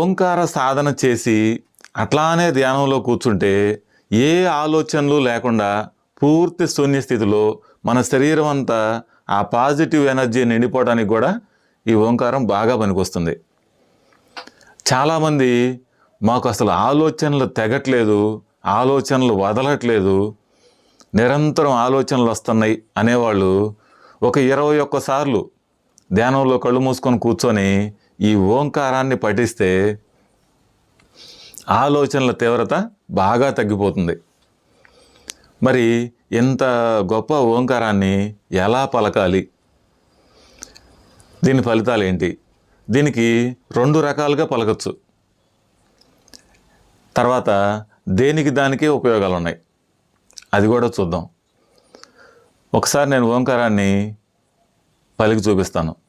ఓంకార సాధన చేసి అట్లానే ధ్యానంలో కూర్చుంటే ఏ ఆలోచనలు లేకుండా పూర్తి శూన్య స్థితిలో మన శరీరం అంతా ఆ పాజిటివ్ ఎనర్జీ నిండిపోవడానికి కూడా ఈ ఓంకారం బాగా పనికొస్తుంది. చాలామంది మాకు అసలు ఆలోచనలు తెగట్లేదు ఆలోచనలు వదలట్లేదు నిరంతరం ఆలోచనలు వస్తున్నాయి అనేవాళ్ళు ఒక ఇరవై ఒక్కసార్లు ధ్యానంలో కళ్ళు మూసుకొని కూర్చొని ఈ ఓంకారాన్ని పఠిస్తే ఆలోచనల తీవ్రత బాగా తగ్గిపోతుంది. మరి ఇంత గొప్ప ఓంకారాన్ని ఎలా పలకాలి? దీని ఫలితాలు ఏంటి దీనికి రెండు రకాలుగా పలకచ్చు. తర్వాత దేనికి దానికే ఉపయోగాలు ఉన్నాయి అది కూడా చూద్దాం. ఒకసారి నేను ఓంకారాన్ని పలికి చూపిస్తాను.